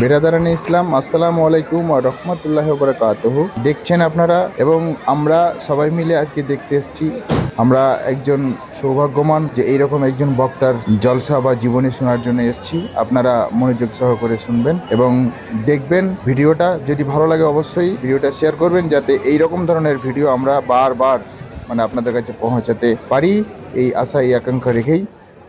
বেরাদারানি ইসলাম, আসসালামু আলাইকুম রহমতুল্লাহ বরকাতহ। দেখছেন আপনারা? এবং আমরা সবাই মিলে আজকে দেখতে এসেছি। আমরা একজন সৌভাগ্যমান যে এইরকম একজন বক্তার জলসা বা জীবনী শোনার জন্য এসেছি। আপনারা মনোযোগ সহকারে শুনবেন এবং দেখবেন ভিডিওটা। যদি ভালো লাগে অবশ্যই ভিডিওটা শেয়ার করবেন যাতে এই রকম ধরনের ভিডিও আমরা বারবার মানে আপনাদের কাছে পৌঁছাতে পারি। এই আশা, এই আকাঙ্ক্ষা রেখেই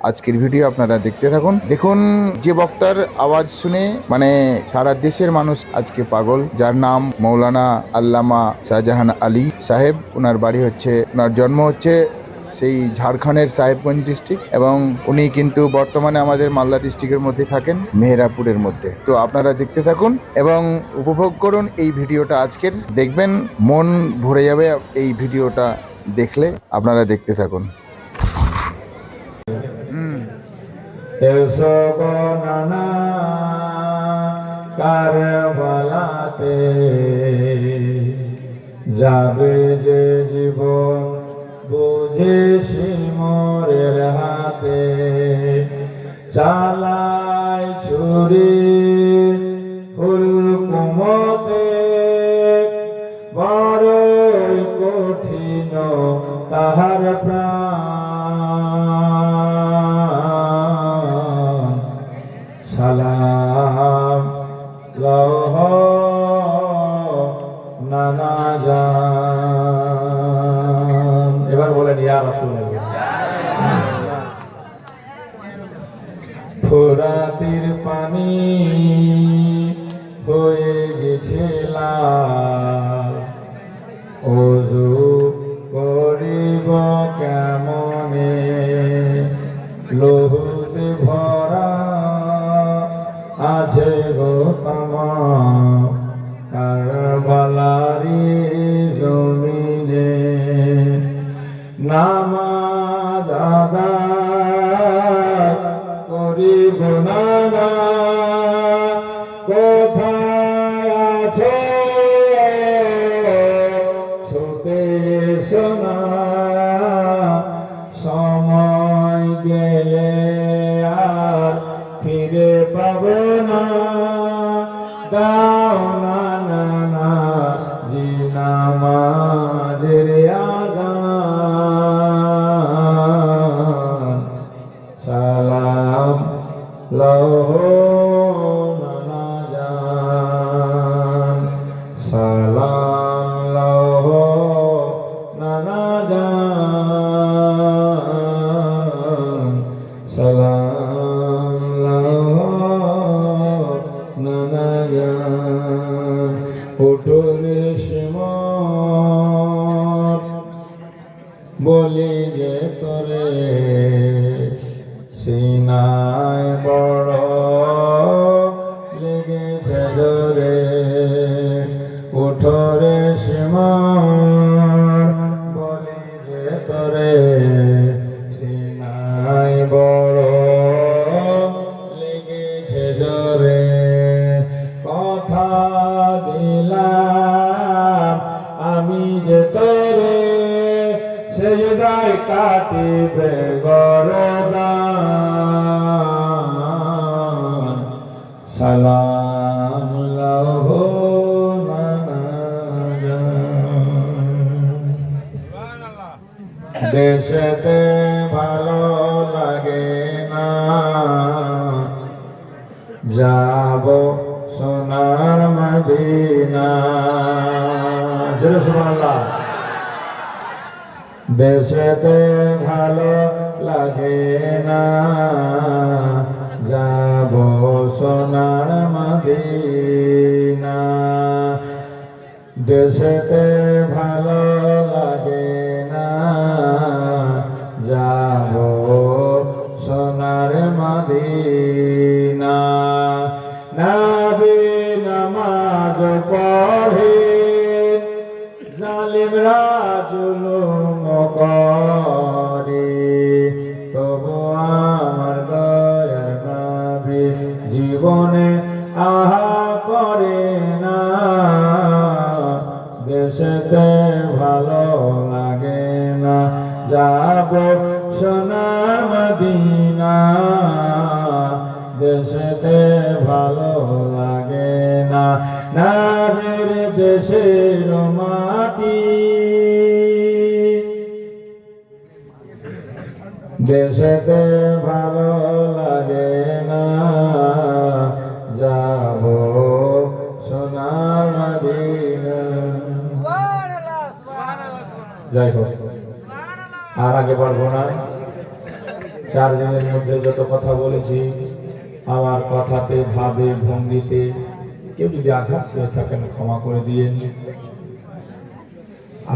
আজকের ভিডিও আপনারা দেখতে থাকুন। দেখুন, যে বক্তার আওয়াজ শুনে মানে সারা দেশের মানুষ আজকে পাগল। যার নাম মৌলানা আল্লামা শাহজাহান আলী সাহেব। ওনার বাড়ি হচ্ছে ওনার জন্ম হচ্ছে সেই ঝাড়খণ্ডের সাহেবগঞ্জ ডিস্ট্রিক্ট এবং উনি কিন্তু বর্তমানে আমাদের মালদা ডিস্ট্রিক্টের মধ্যে থাকেন, মেহেরাপুরের মধ্যে। তো আপনারা দেখতে থাকুন এবং উপভোগ করুন এই ভিডিওটা আজকের। দেখবেন, মন ভরে যাবে এই ভিডিওটা দেখলে। আপনারা দেখতে থাকুন। এসো গো নানা কারবালাতে যাবে যে জীবন, বুঝে শিমরের হাতে। চালাই ছুরি, হুলকুমতে বড়ই কঠিন তাহার প্রাণ। ফোরাতির পানি আছে। ছুটে শোনা, সময় গেলে আর ফিরে পাব না। দাও না না না জিনামাজের আগান সালাম লহ সালাম লহ নানা জান উঠুরে সমর বলি যে তোরে সিনায় বড় লেগেছে জোরে উঠরে সীমার বলি যে তোরে সেজদায় কাটিবে গরদান। সালাম লহ দেশেতে ভালো লাগে না। যাব সোনার মদিনা। জয় সুবহানাল্লাহ দেশেতে ভালো লাগে না। যাব সোনার মদিনা। দেশেতে ভালো লাগে না। যাব সোনার মদিনা। নবী নামাজ পড়ে, জালিমরা জুলুম করে তবু আমার দয়ার নবী জীবনে আহা করে না। দেশেতে ভালো লাগে না, যাব সোনার মদিনা। দেশেতে ভালো লাগে না দেশের মাটি দেশেতে ভালো লাগে না, যাব সোনার মদিনা। যাই হোক আর আগে পারব না চার দিনের মধ্যে যত কথা বলেছি, আমার কথাতে, ভাবে, ভঙ্গিতে, কেউ যদি আঘাত করে থাকেন, ক্ষমা করে দিয়েন।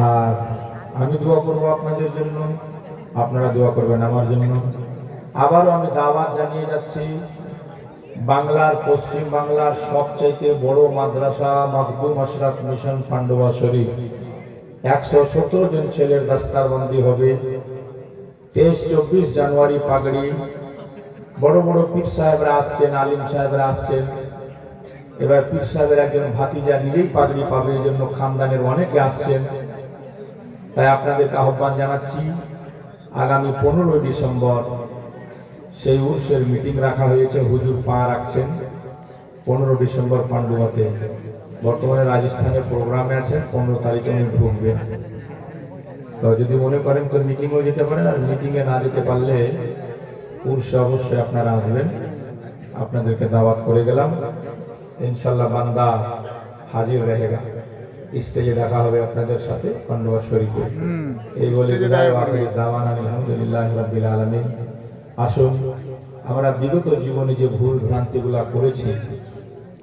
আর আমি দোয়া করব আপনাদের জন্য। আপনারা দোয়া করবেন আমার জন্য। আবারও আমি দাওয়াত জানিয়ে যাচ্ছি, বাংলার পশ্চিম বাংলার সবচাইতে বড় মাদ্রাসা মাকদুম আশরাফ মিশন পান্ডবা শরীফ। একশো সতেরো জন ছেলের দাস্তারবন্দি হবে। তেইশ, চব্বিশ জানুয়ারি পাগড়ি। বড় বড় পীর সাহেবরা আসছেন, আলিম সাহেবরা আসছেন। এবার পীর সাহেবের একজন ভাতিজা নিজেই পাগড়ি পাবে এই জন্য খানদানের অনেকে আসছেন। তাই আপনাদেরকে আহ্বান জানাচ্ছি আগামী পনেরোই ডিসেম্বর সেই উৎসের মিটিং রাখা হয়েছে, হুজুর পা রাখছেন। পনেরো ডিসেম্বর পাণ্ডুয়াতে বর্তমানে রাজস্থানে প্রোগ্রামে আছেন পনেরো তারিখে উনি ঢুকবেন তো যদি মনে করেন তো মিটিংও যেতে পারেন আর মিটিংয়ে না যেতে পারলে উর্ষে অবশ্যই আপনারা আসবেন। আপনাদেরকে দাওয়াত করে গেলাম। ইনশাল্লাহ বান্দা হাজির রেহেগা। স্টেজে দেখা হবে আপনাদের সাথে পান্ডবা শরীফে এই বলে দাওয়ান আলহামদুলিল্লাহ রাব্বিল আলামিন। আসুন আমরা বিগত জীবনে যে ভুল ভ্রান্তিগুলা করেছি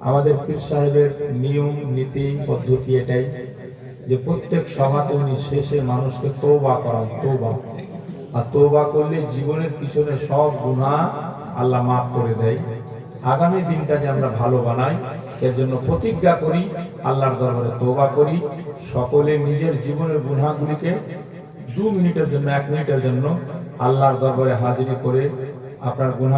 আমাদের পীর সাহেবের নিয়ম নীতি পদ্ধতি এটাই যে প্রত্যেক সভাতে উনি শেষে মানুষকে তৌবা করান তৌবা আর তৌবা করলে জীবনের পিছনে সব গুণা আল্লাহ মাফ করে দেয়। আগামী দিনটা যে আমরা ভালো বানাই এর জন্য প্রতিজ্ঞা করি, আল্লাহর দরবারে দোবা করি। সকলে নিজের জীবনের গুনাহগুলিকে দু মিনিটের জন্য, এক মিনিটের জন্য আল্লাহর দরবারে হাজিরি করে আপনার গুনাহ